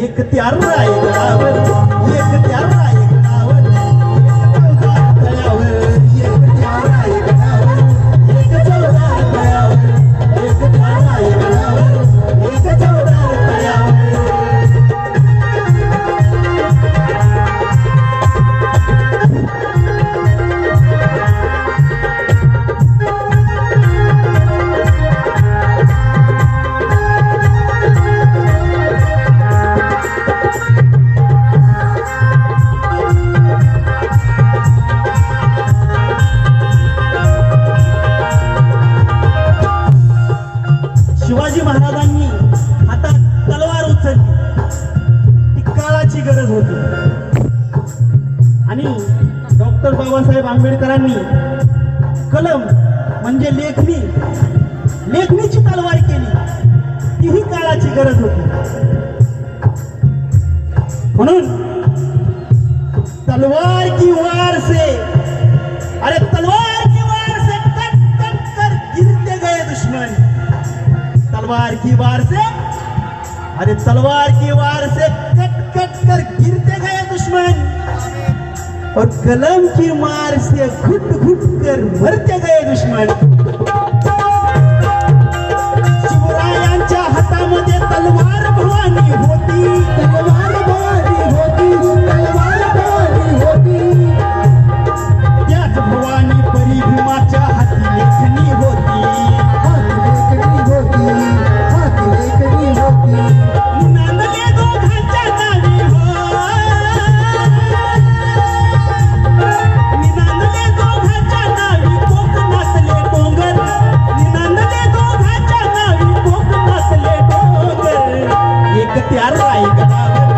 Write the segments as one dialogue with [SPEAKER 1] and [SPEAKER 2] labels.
[SPEAKER 1] एक त्यार रायगडावर एक त्यार काळाची गरज होती. आणि डॉक्टर बाबासाहेब आंबेडकरांनी कलम म्हणजे लेखणी लेखणीची तलवार केली. तीही काळाची गरज होती. म्हणून तलवार की वार से अरे तलवार की वार से कट कट कर गिरते गए दुश्मन. तलवार की वार से अरे तलवार की वार से कट कट गिरते गए दुश्मन? और कलम की मार से घुट घुट कर मरते गए दुश्मन? शिवरायांच्या हातामध्ये तलवार भवानी हो, i Thank you.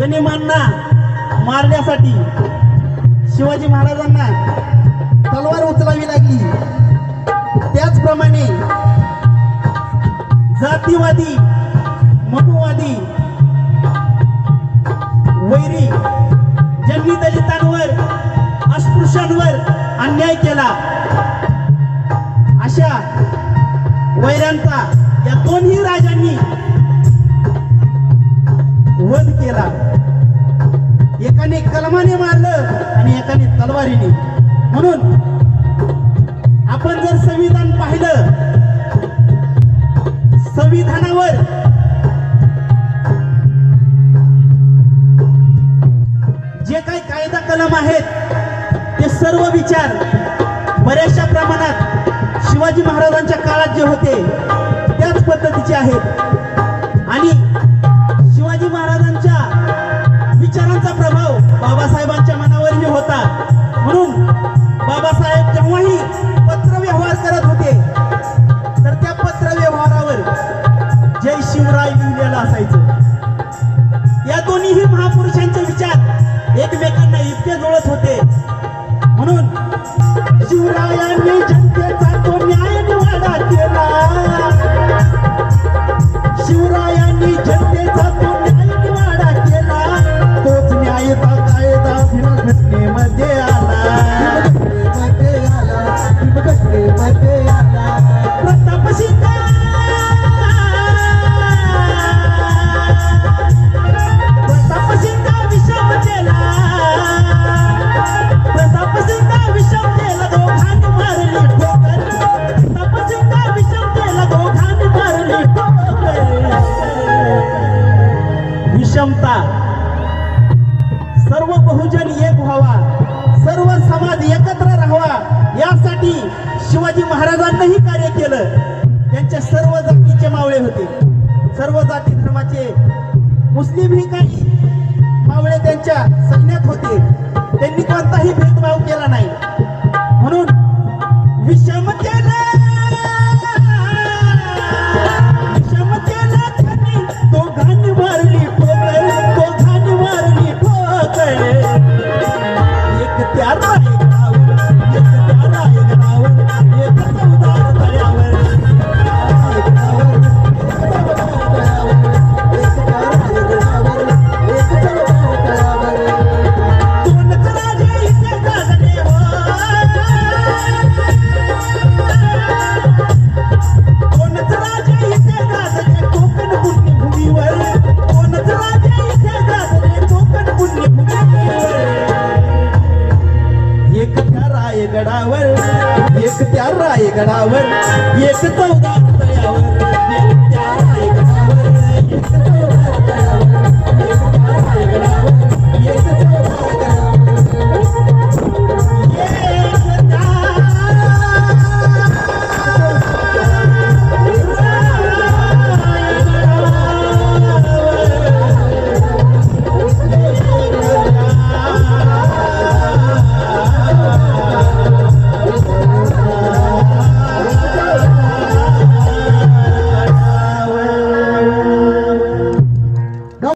[SPEAKER 1] गनिमांना मारण्यासाठी शिवाजी महाराजांना तलवार उचलावी लागली. त्याचप्रमाणे जातीवादी मनुवादी वैरी ज्यांनी दलितांवर अस्पृश्यांवर अन्याय केला अशा वैऱ्यांचा या दोन्ही राजांनी वध केला. एकाने कलमाने मारलं आणि एकाने तलवारीने. म्हणून आपण जर संविधान पाहिलं संविधानावर जे काही कायदा कलम आहेत ते सर्व विचार बऱ्याचशा प्रमाणात शिवाजी महाराजांच्या काळात जे होते त्याच पद्धतीचे आहेत. आणि विषमता. सर्व बहुजन एक व्हावा. सर्व समाज एकत्र राहावा. यासाठी शिवाजी महाराजांनीही कार्य केलं. त्यांच्या सर्व जातीचे मावळे होते. सर्व जाती धर्माचे मुस्लिमही काही मावळे त्यांच्या सैन्यात होते. त्यांनी कोणताही भेदभाव केला नाही. म्हणून विषम गडावर रायगडावर एक त्या एक चौदा